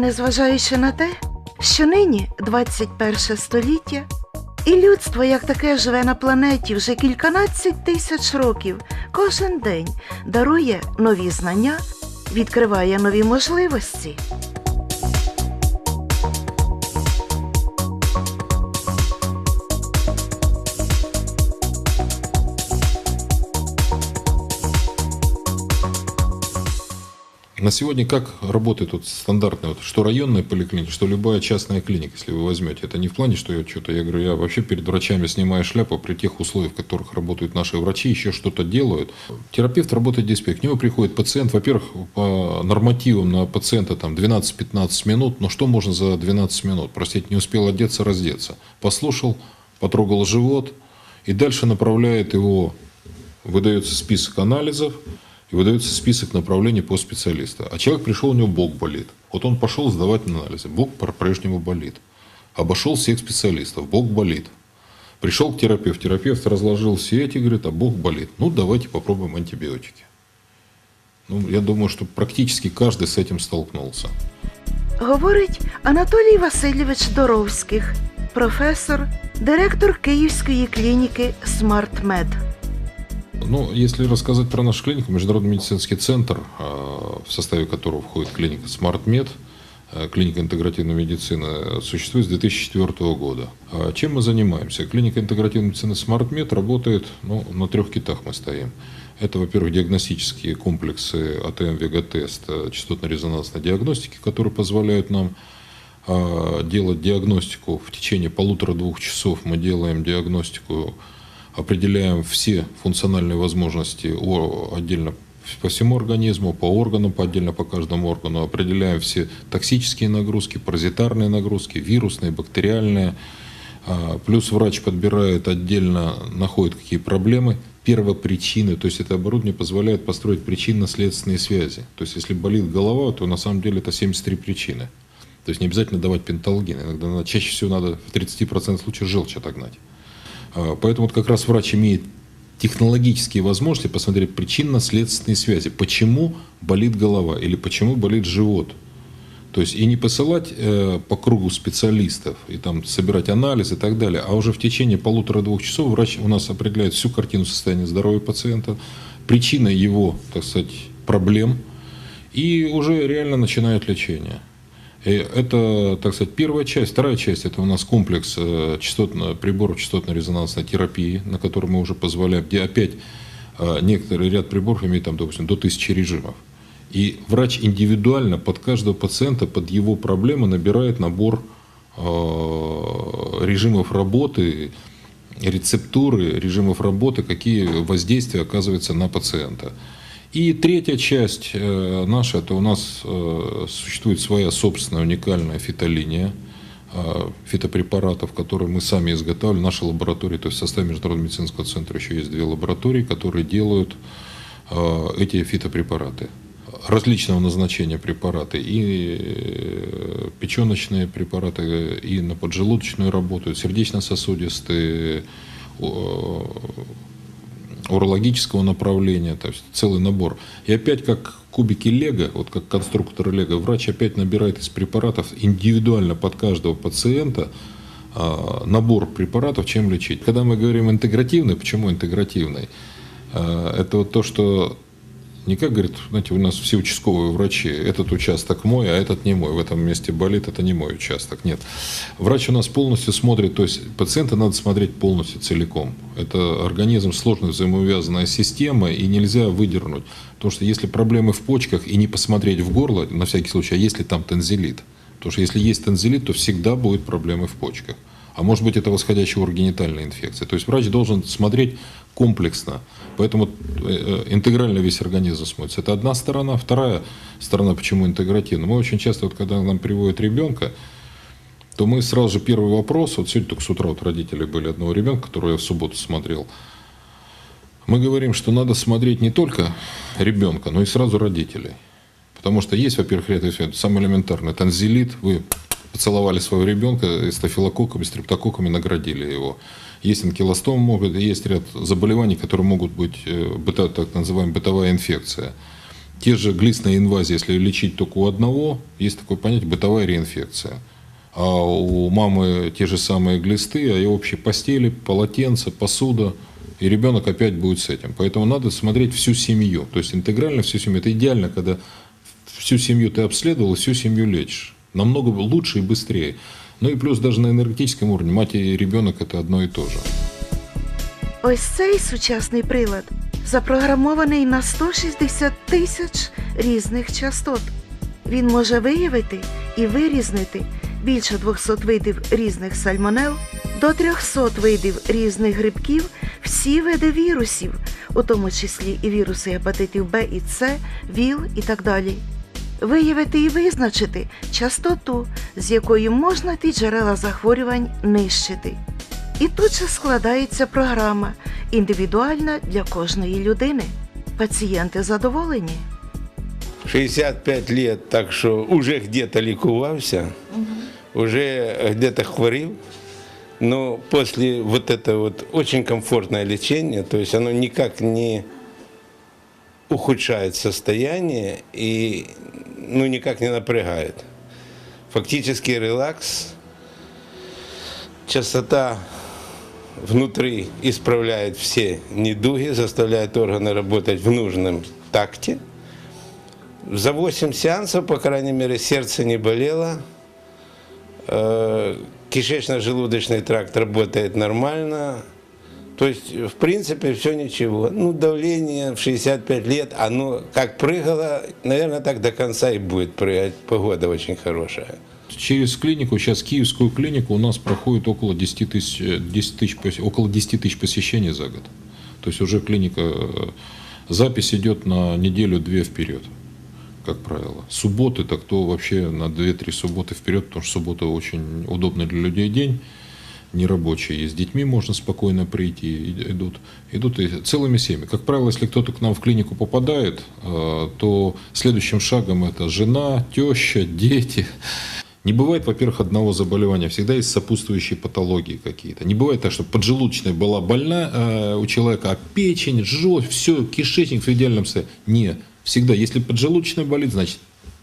Незважаючи на те, що нині 21 століття, і людство як таке живе на планеті вже кільканадцять тисяч років, кожен день дарує нові знання, відкриває нові можливості. На сегодня как работает вот стандартная, вот, что районная поликлиника, что любая частная клиника, если вы возьмете. Это не в плане, что я что-то, я говорю, я вообще перед врачами снимаю шляпу при тех условиях, в которых работают наши врачи, еще что-то делают. Терапевт работает здесь, к нему приходит пациент, во-первых, по нормативам на пациента там 12-15 минут, но что можно за 12 минут? Простите, не успел одеться, раздеться. Послушал, потрогал живот, и дальше направляет его, выдается список анализов, и выдается список направлений по специалисту. А человек пришел, у него бок болит. Вот он пошел сдавать анализы. Бок по-прежнему болит. Обошел всех специалистов. Бок болит. Пришел к терапевту. Терапевт разложил все эти, говорит, а бок болит. Ну, давайте попробуем антибиотики. Ну, я думаю, что практически каждый с этим столкнулся. Говорить Анатолій Васильович Доровських, професор, директор Київської клініки SmartMed. Ну, если рассказать про нашу клинику, Международный медицинский центр, э, в составе которого входит клиника SmartMed, э, клиника интегративной медицины, существует с 2004 года. А Чем мы занимаемся? Клиника интегративной медицины SmartMed работает, ну, на трех китах мы стоим. Это, во-первых, диагностические комплексы АТМ, Вегатест, частотно-резонансной диагностики, которые позволяют нам делать диагностику в течение полутора-двух часов. Мы делаем диагностику определяем все функциональные возможности отдельно по всему организму, по органам, по отдельно по каждому органу, определяем все токсические нагрузки, паразитарные нагрузки, вирусные, бактериальные. А, Плюс врач подбирает отдельно, находит какие проблемы, первопричины, то есть это оборудование позволяет построить причинно-следственные связи. То есть если болит голова, то на самом деле это 73 причины. То есть не обязательно давать пенталгин, иногда чаще всего надо в 30% случаев желчь отогнать. А, Поэтому вот как раз врач имеет технологические возможности посмотреть причинно-следственные связи. Почему болит голова или почему болит живот. То есть и не посылать э, по кругу специалистов и там собирать анализ и так далее, а уже в течение полутора-двух часов врач у нас определяет всю картину состояния здоровья пациента, причины его, так сказать, проблем, и уже реально начинает лечение. И это, так сказать, первая часть. Вторая часть – это у нас комплекс э, частотно, приборов частотно-резонансной терапии, на который мы уже позволяем, где опять э, некоторый ряд приборов имеет, там, допустим, до тысячи режимов. И врач индивидуально под каждого пациента, под его проблемы набирает набор э, режимов работы, рецептуры, режимов работы, какие воздействия оказываются на пациента. И третья часть э, наша, это у нас э, существует своя собственная уникальная фитолиния э, фитопрепаратов, которые мы сами изготавливаем в нашей лаборатории. То есть в составе Международного медицинского центра еще есть две лаборатории, которые делают эти фитопрепараты различного назначения препараты, и печеночные препараты, и на поджелудочную работают, сердечно-сосудистые, урологического направления, то есть целый набор. И опять как кубики Лего, вот как конструктор Лего, врач опять набирает из препаратов индивидуально под каждого пациента а, набор препаратов, чем лечить. Когда мы говорим интегративный, почему интегративный? А, Это вот то, что не как, говорит, знаете, у нас все участковые врачи, этот участок мой, а этот не мой, в этом месте болит, это не мой участок. Нет. Врач у нас полностью смотрит, то есть пациента надо смотреть полностью целиком. Это организм сложная взаимоувязанная система, и нельзя выдернуть. Потому что если проблемы в почках, и не посмотреть в горло, на всякий случай, а если там танзелит? Потому что если есть танзелит, то всегда будут проблемы в почках. А может быть, это восходящая урогенитальная инфекция. То есть врач должен смотреть комплексно. Поэтому э, э, интегрально весь организм смотрится. Это одна сторона. Вторая сторона, почему интегративно. Мы очень часто, вот, когда нам приводят ребенка, то мы сразу же первый вопрос, вот сегодня только с утра вот родители были одного ребенка, которого я в субботу смотрел, мы говорим, что надо смотреть не только ребенка, но и сразу родителей. Потому что есть, во-первых, эффектов. Самый элементарный. Танзелит. Вы поцеловали своего ребенка стафилококками, стрептококками, наградили его. Есть анкилостом, могут, есть ряд заболеваний, которые могут быть, э, быта- так называемая бытовая инфекция. Те же глистные инвазии, если лечить только у одного, есть такое понятие бытовая реинфекция. А у мамы те же самые глисты, а и общие постели, полотенца, посуда, и ребенок опять будет с этим. Поэтому надо смотреть всю семью, то есть интегрально всю семью. Это идеально, когда всю семью ты обследовал, всю семью лечишь. Намного лучше и быстрее. Ну и плюс даже на энергетическом уровне мать и ребенок это одно и то же. Ось цей сучасний прилад запрограмований на 160 тисяч різних частот. Він може виявити і вирізнити більше 200 видів різних сальмонел, до 300 видів різних грибків, всі види вірусів, у тому числі і віруси гепатитів Б і С, ВІЛ і так далі. Виявити і визначити частоту, з якою можна ті джерела захворювань нищити. І тут же складається програма, індивідуальна для кожної людини. Пацієнти задоволені. 65 лет, так що уже где-то лікувався, уже где-то хворів. Но после вот этого вот очень комфортное лечение, то есть оно никак не ухудшает состояние и ну, никак не напрягает. Фактически релакс, частота внутри исправляет все недуги, заставляет органы работать в нужном такте. За 8 сеансов, по крайней мере, сердце не болело, э, кишечно-желудочный тракт работает нормально. То есть, в принципе, все ничего. Ну, давление в 65 лет, оно как прыгало, наверное, так до конца и будет прыгать. Погода очень хорошая. Через клинику, сейчас киевскую клинику у нас проходит около 10 тысяч, э, 10 тысяч, пос- около 10 тысяч посещений за год. То есть уже клиника, э, запись идет на неделю-две вперед, как правило. Субботы, так то вообще на 2-3 субботы вперед, потому что суббота очень удобный для людей день, нерабочий. И с детьми можно спокойно прийти, идут, идут и целыми семьями. Как правило, если кто-то к нам в клинику попадает, э, то следующим шагом это жена, теща, дети. Не бывает, во-первых, одного заболевания, всегда есть сопутствующие патологии какие-то. Не бывает так, что поджелудочная была больна э, у человека, а печень, желудь, все, кишечник в идеальном состоянии. Нет, всегда, если поджелудочная болит, значит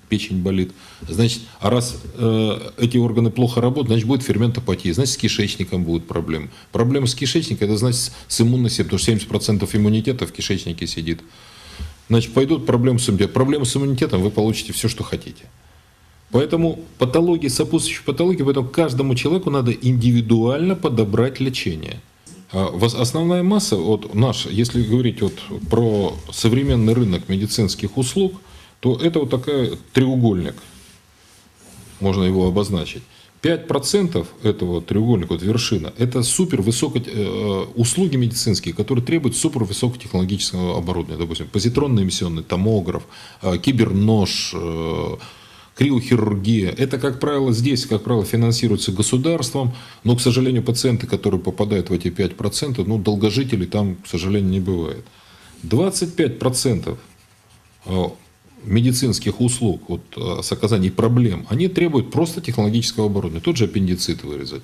печень болит. Значит, а раз э, эти органы плохо работают, значит будет ферментопатия, значит с кишечником будут проблемы. Проблема с кишечником, это значит с иммунной системой, потому что 70% иммунитета в кишечнике сидит. Значит, пойдут проблемы с иммунитетом. Проблемы с иммунитетом вы получите все, что хотите. Поэтому патологии, сопутствующие патологии, поэтому каждому человеку надо индивидуально подобрать лечение. А Основная масса, вот наш, если говорить вот про современный рынок медицинских услуг, то это вот такая треугольник, можно его обозначить. 5% этого треугольника, вот вершина, это супер высоко, э, услуги медицинские, которые требуют супер высокотехнологического оборудования. Допустим, позитронно эмиссионный томограф, э, кибернож, э, криохирургия. Это, как правило, здесь, как правило, финансируется государством, но, к сожалению, пациенты, которые попадают в эти 5%, ну, долгожителей там, к сожалению, не бывает. 25% э, медицинских услуг, вот, э, с оказанием проблем, они требуют просто технологического оборудования. Тот же аппендицит вырезать,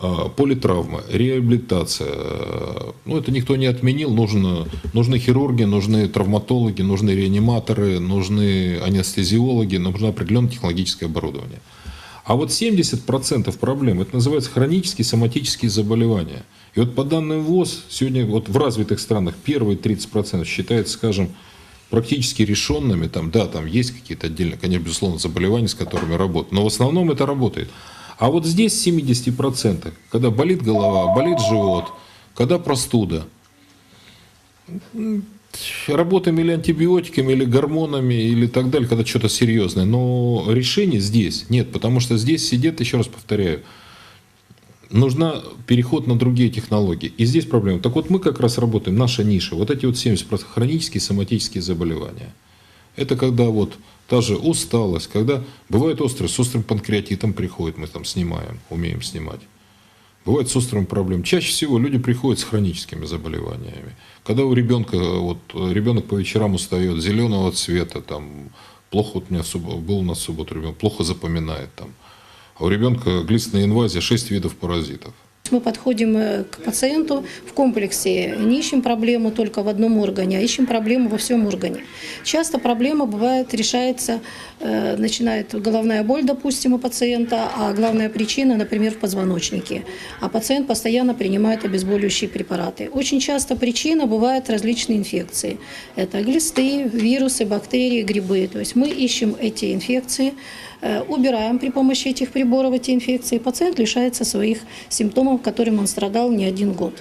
э, политравма, реабилитация. э, Ну, это никто не отменил. Нужно, нужны хирурги, нужны травматологи, нужны реаниматоры, нужны анестезиологи, нужно определенное технологическое оборудование. А вот 70% проблем, это называется хронические соматические заболевания. И вот по данным ВОЗ, сегодня вот в развитых странах первые 30% считается, скажем, практически решенными. Там, да, там есть какие-то отдельные, конечно, безусловно, заболевания, с которыми работают. Но в основном это работает. А вот здесь 70%, когда болит голова, болит живот, когда простуда, работаем или антибиотиками, или гормонами, или так далее, когда что-то серьезное. Но решение здесь нет, потому что здесь сидят, еще раз повторяю, нужна переход на другие технологии. И здесь проблема. Так вот мы как раз работаем, наша ниша, вот эти вот 70% хронические соматические заболевания. Это когда вот та же усталость, когда бывает острый, с острым панкреатитом приходит, мы там снимаем, умеем снимать. Бывает с острым проблемами. Чаще всего люди приходят с хроническими заболеваниями. Когда у ребенка, вот ребенок по вечерам устает, зеленого цвета, там, плохо, вот у меня был у нас в субботу ребенок, плохо запоминает там. А у ребенка глистная инвазия, 6 видов паразитов. Мы подходим э, к пациенту в комплексе, не ищем проблему только в одном органе, а ищем проблему во всем органе. Часто проблема бывает решается, э, начинает головная боль, допустим, у пациента, а главная причина, например, в позвоночнике. А пациент постоянно принимает обезболивающие препараты. Очень часто причина бывает различные инфекции. Это глисты, вирусы, бактерии, грибы. То есть мы ищем эти инфекции, э, убираем при помощи этих приборов эти инфекции, пациент лишается своих симптомов, которым он страдал не один год.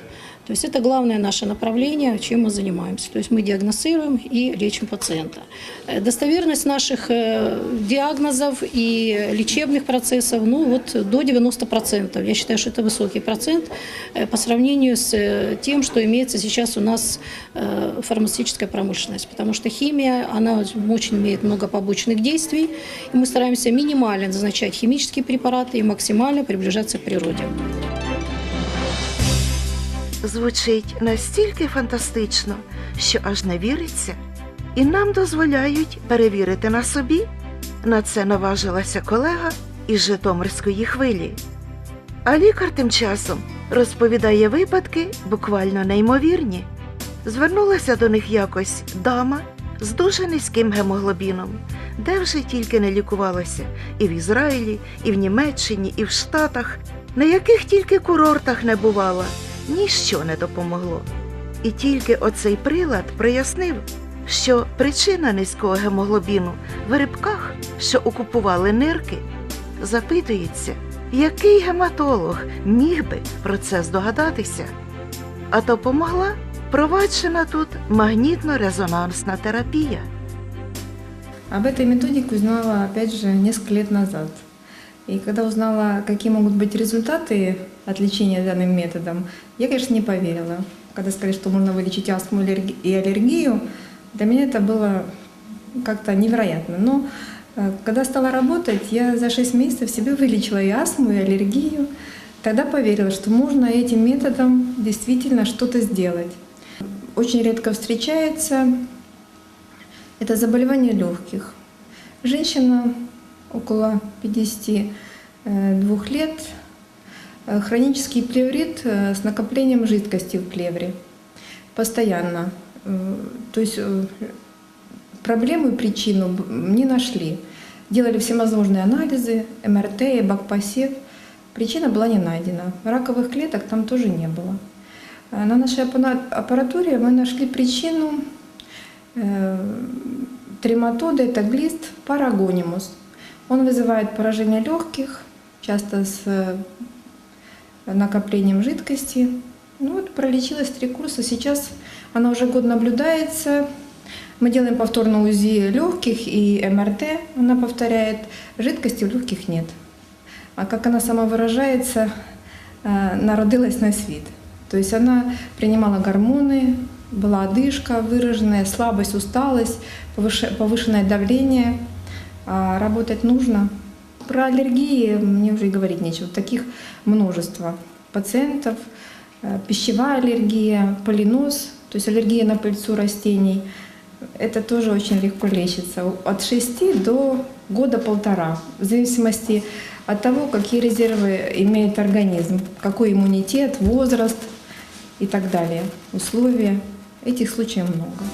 То есть это главное наше направление, чем мы занимаемся. То есть мы диагностируем и лечим пациента. Э, Достоверность наших э, диагнозов и лечебных процессов ну, вот до 90%. Я считаю, что это высокий процент э, по сравнению с тем, что имеется сейчас у нас фармацевтическая промышленность. Потому что химия, она очень имеет много побочных действий, и мы стараемся минимально назначать химические препараты и максимально приближаться к природе. Звучить настільки фантастично, що аж не віриться, і нам дозволяють перевірити на собі. На це наважилася колега із Житомирської хвилі. А лікар тим часом розповідає випадки буквально неймовірні. Звернулася до них якось дама з дуже низьким гемоглобіном, де вже тільки не лікувалася і в Ізраїлі, і в Німеччині, і в Штатах, на яких тільки курортах не бувала, ніщо не допомогло. І тільки оцей прилад прояснив, що причина низького гемоглобіну в грибках, що окупували нирки, запитується, який гематолог міг би про це здогадатися. А допомогла впроваджена тут магнітно-резонансна терапія. Об этой методике узнала, опять же, несколько лет назад. И когда узнала, какие могут быть результаты от лечения данным методом, я, конечно, не поверила. Когда сказали, что можно вылечить астму и аллергию, для меня это было как-то невероятно. Но э, когда стала работать, я за 6 месяцев себе вылечила и астму, и аллергию. Тогда поверила, что можно этим методом действительно что-то сделать. Очень редко встречается это заболевание легких. Женщина около 52 лет, э, хронический плеврит э, с накоплением жидкости в плевре. Постоянно. Э, То есть э, проблему и причину не нашли. Делали всевозможные анализы, МРТ и бакпасев. Причина была не найдена. Раковых клеток там тоже не было. Э, На нашей аппаратуре мы нашли причину э, трематода, это глист парагонимус. Он вызывает поражение легких, часто с э, накоплением жидкости. Ну вот пролечилась три курса, сейчас она уже год наблюдается. Мы делаем повторно УЗИ легких и МРТ, она повторяет, жидкости в легких нет. А как она сама выражается, э, народилась на свет. То есть она принимала гормоны, была одышка выраженная, слабость, усталость, повыше- повышенное давление. А работать нужно. Про аллергии мне уже и говорить нечего. Таких множество пациентов. Э, Пищевая аллергия, полинос, то есть аллергия на пыльцу растений. Это тоже очень легко лечится. От 6 до года-полтора, в зависимости от того, какие резервы имеет организм, какой иммунитет, возраст и так далее, условия. Этих случаев много.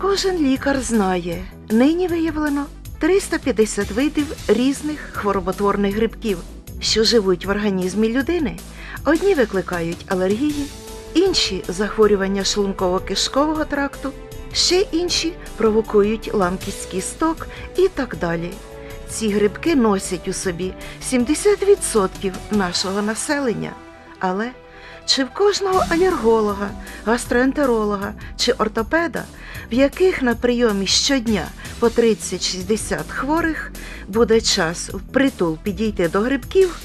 Кожен лікар знає, нині виявлено 350 видів різних хвороботворних грибків, що живуть в організмі людини. Одні викликають алергії, інші захворювання шлунково-кишкового тракту, ще інші провокують ламкість кісток і так далі. Ці грибки носять у собі 70% нашого населення. Але чи в кожного алерголога, гастроентеролога чи ортопеда, в яких на прийомі щодня по 30-60 хворих, буде час впритул підійти до грибків?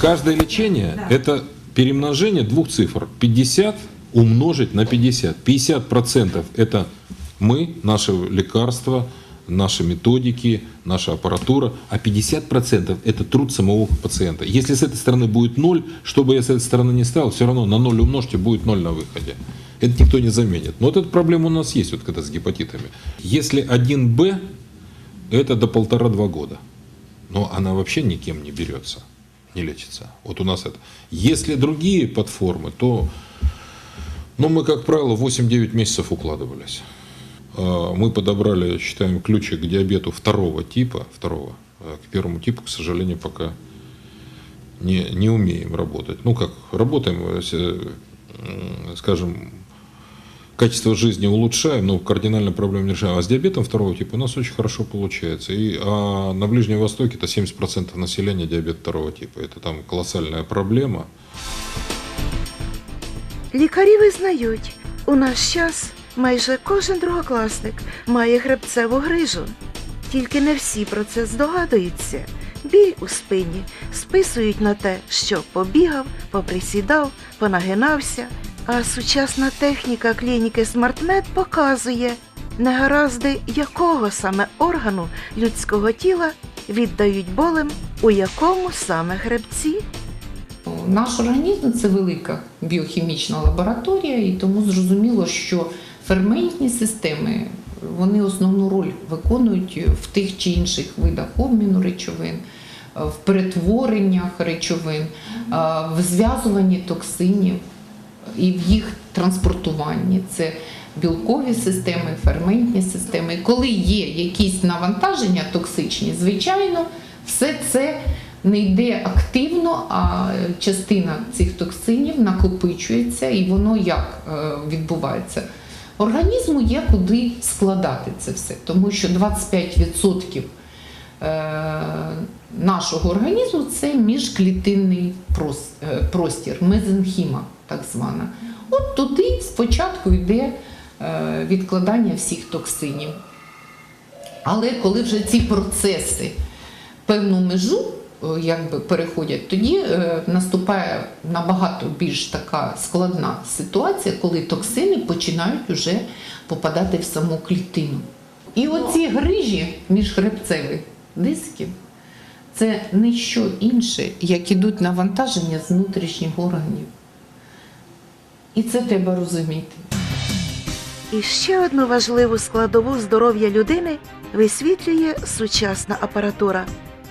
Каждое лечение – это перемножение двух цифр. 50 умножить на 50. 50% – это мы, наше лекарство, наши методики, наша аппаратура, а 50% это труд самого пациента. Если с этой стороны будет ноль, что бы я с этой стороны не ставил, все равно на ноль умножьте, будет ноль на выходе. Это никто не заменит. Но вот эта проблема у нас есть, вот когда с гепатитами. Если 1Б, это до полтора-два года. Но она вообще никем не берется. не лечится. Вот у нас это. Если другие подформы, то ну, мы, как правило, 8-9 месяцев укладывались. А, Мы подобрали, считаем, ключик к диабету второго типа, второго. А К первому типу, к сожалению, пока не, не умеем работать. Ну, как, работаем, если, м, скажем, качество жизни улучшаем, но кардинально проблем не решаем. А с диабетом второго типа у нас очень хорошо получается. И а на Ближнем Востоке это 70% населения диабет второго типа. Это там колоссальная проблема. Лікарі визнають, у наш час майже кожен другокласник має хребцеву грижу. Тільки не всі про це здогадуються. Біль у спині списують на те, що побігав, поприсідав, понагинався. А сучасна техніка клініки SmartMed показує, негаразди якого саме органу людського тіла віддають болем, у якому саме хребці. Наш організм це велика біохімічна лабораторія, і тому зрозуміло, що ферментні системи вони основну роль виконують в тих чи інших видах обміну речовин, в перетвореннях речовин, в зв'язуванні токсинів і в їх транспортуванні. Це білкові системи, ферментні системи. Коли є якісь навантаження токсичні, звичайно, все це не йде активно, а частина цих токсинів накопичується, і воно як е, відбувається? Організму є куди складати це все, тому що 25% е, нашого організму це міжклітинний е, простір, мезенхіма, так звана. От туди спочатку йде е, відкладання всіх токсинів. Але коли вже ці процеси певну межу е, якби переходять, тоді е, наступає набагато більш така складна ситуація, коли токсини починають уже попадати в саму клітину. І оці грижі міжхребцевих дисків це не що інше, як ідуть навантаження з внутрішніх органів. І це треба розуміти. І ще одну важливу складову здоров'я людини висвітлює сучасна апаратура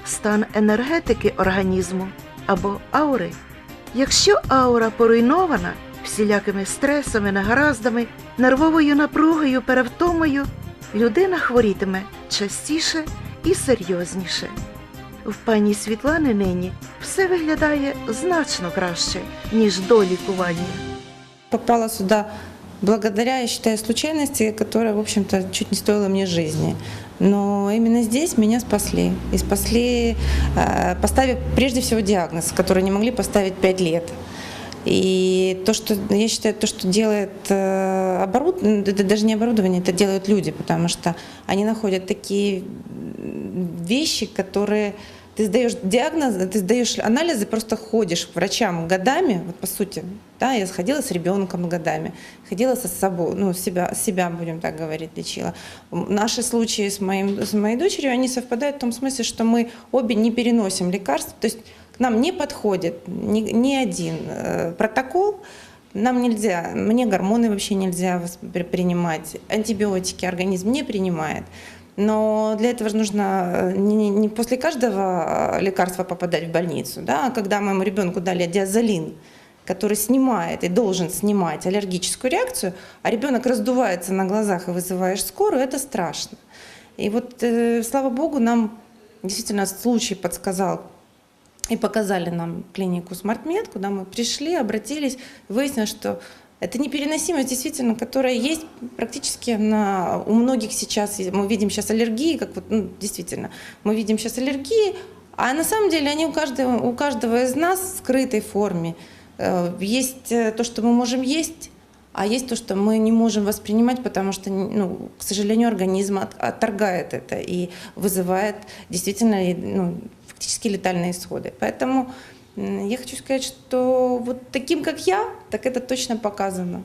стан енергетики організму або аури. Якщо аура поруйнована всілякими стресами, негараздами, нервовою напругою, перевтомою, людина хворітиме частіше і серйозніше. В пані Світлани нині все виглядає значно краще, ніж до лікування. попала сюда благодаря, я считаю, случайности, которая, в общем-то, чуть не стоила мне жизни. Но именно здесь меня спасли. И спасли, э, поставив прежде всего диагноз, который не могли поставить пять лет. И то, что я считаю, то, что делает оборудование, это даже не оборудование, это делают люди, потому что они находят такие вещи, которые ты сдаешь диагноз, ты сдаешь анализы, просто ходишь к врачам годами, вот по сути, да, я сходила с ребенком годами, ходила со собой, ну, себя, себя, будем так говорить, лечила. Наши случаи с, моим, с моей дочерью, они совпадают в том смысле, что мы обе не переносим лекарств, то есть нам не подходит ни, ни один э, протокол, нам нельзя, мне гормоны вообще нельзя принимать, антибиотики организм не принимает. Но для этого же нужно э, не, не- не после каждого э, лекарства попадать в больницу, да, а когда моему ребенку дали диазолин, который снимает и должен снимать аллергическую реакцию, а ребенок раздувается на глазах и вызываешь скорую, это страшно. И вот, э, слава богу, нам действительно случай подсказал и показали нам клинику SmartMed, куда мы пришли, обратились, выяснилось, что это непереносимость, действительно, которая есть практически на, у многих сейчас. Мы видим сейчас аллергии, как вот, ну, действительно, мы видим сейчас аллергии, а на самом деле они у каждого, у каждого из нас в скрытой форме. Э, Есть э, то, что мы можем есть, а есть то, что мы не можем воспринимать, потому что, ну, к сожалению, организм от- отторгает это и вызывает действительно ну, фактически летальные исходы. Поэтому я хочу сказать, что вот таким, как я, так это точно показано.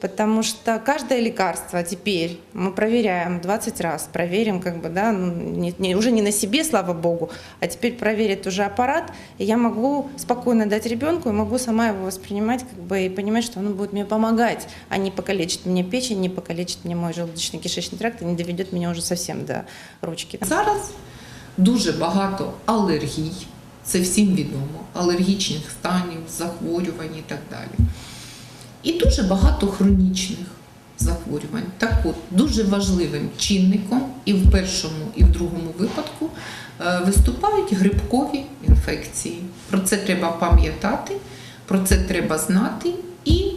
Потому что каждое лекарство теперь мы проверяем 20 раз, проверим, как бы, да, ну, не- не- уже не на себе, слава богу, а теперь проверит уже аппарат, и я могу спокойно дать ребенку, и могу сама его воспринимать, как бы, и понимать, что оно будет мне помогать, а не покалечит мне печень, не покалечит мне мой желудочно-кишечный тракт, и не доведет меня уже совсем до ручки. Зараз дуже багато алергій, Це всім відомо, алергічних станів, захворювань і так далі. І дуже багато хронічних захворювань. Так от, дуже важливим чинником і в першому, і в другому випадку е, виступають грибкові інфекції. Про це треба пам'ятати, про це треба знати і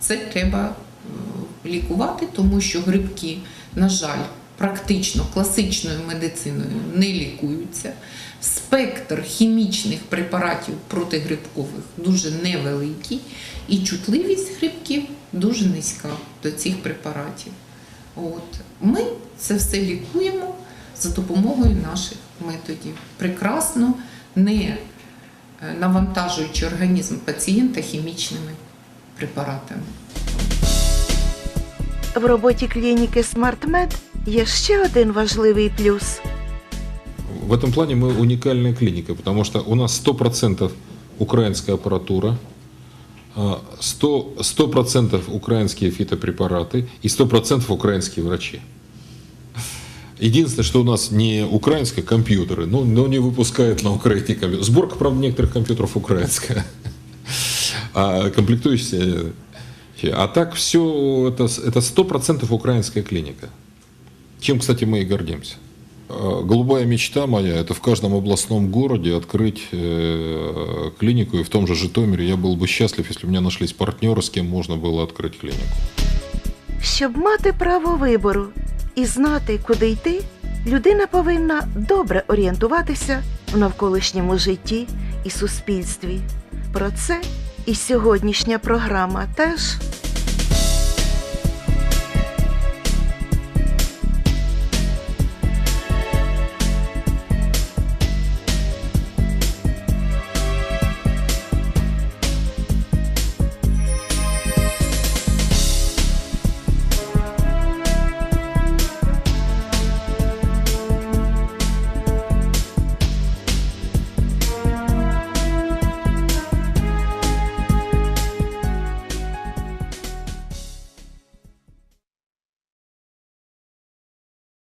це треба е, лікувати, тому що грибки, на жаль, практично класичною медициною не лікуються. Спектр хімічних препаратів протигрибкових дуже невеликий, і чутливість грибків дуже низька до цих препаратів. От. Ми це все лікуємо за допомогою наших методів. Прекрасно, не е, навантажуючи організм пацієнта хімічними препаратами. В роботі клініки SmartMed є ще один важливий плюс. В этом плане мы уникальная клиника, потому что у нас 100% украинская аппаратура, а, 100%, 100% украинские фитопрепараты и 100% украинские врачи. Единственное, что у нас не украинские компьютеры, но, но не выпускают на Украине компьютеры. Сборка, правда, некоторых компьютеров украинская. А комплектующие... А так все, это, это 100% украинская клиника. Чем, кстати, мы и гордимся. Э, Голубая мечта моя – это в каждом областном городе открыть э, клинику. И в том же Житомире я был бы счастлив, если у меня нашлись партнеры, с кем можно было открыть клинику. Щоб мати право вибору і знати, куди йти, людина повинна добре орієнтуватися в навколишньому житті і суспільстві. Про це і сьогоднішня програма теж.